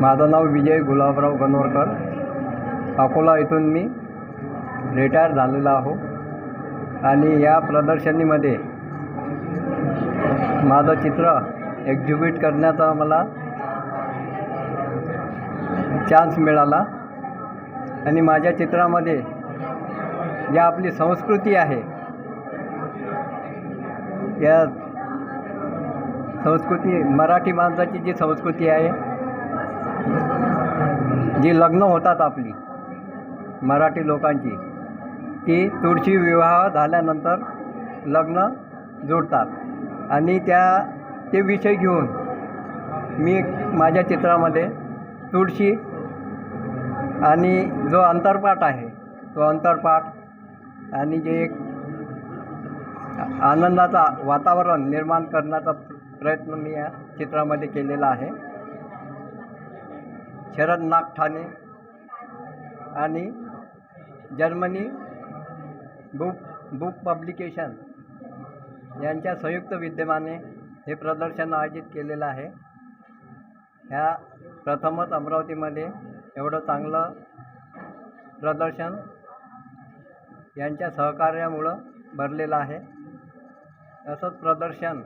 माझं नाव विजय गुलाबराव गनोरकर अकोला इथून मी रिटायर झालेलो आहो. आणि या प्रदर्शनीमध्ये माझं चित्र एक्झिबिट करण्याचा मला चान्स मिळाला. आणि माझ्या चित्रामध्ये जी आपली संस्कृती आहे या संस्कृती मराठी माणसाची जी संस्कृती आहे जी लग्न होतात आपली मराठी लोकांची ती तुळशी विवाह झाल्यानंतर लग्न जोडतात. आणि त्या ते विषय घेऊन मी माझ्या चित्रामध्ये तुळशी आणि जो अंतरपाठ आहे तो अंतरपाठ आणि जे एक आनंदाचा वातावरण निर्माण करण्याचा प्रयत्न मी या चित्रामध्ये केलेला आहे. शरद नाग ठाणे आणि जर्मनी बुक बुक पब्लिकेशन यांच्या संयुक्त विद्यमाने हे प्रदर्शन आयोजित केलेलं आहे. ह्या प्रथमच अमरावतीमध्ये एवढं चांगलं प्रदर्शन यांच्या सहकार्यामुळं भरलेलं आहे. असंच प्रदर्शन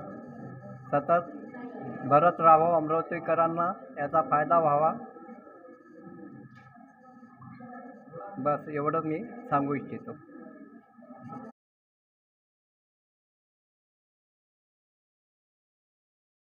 सतत भरत राहावं अमरावतीकरांना याचा फायदा व्हावा. बस एवढं मी सांगू इच्छितो.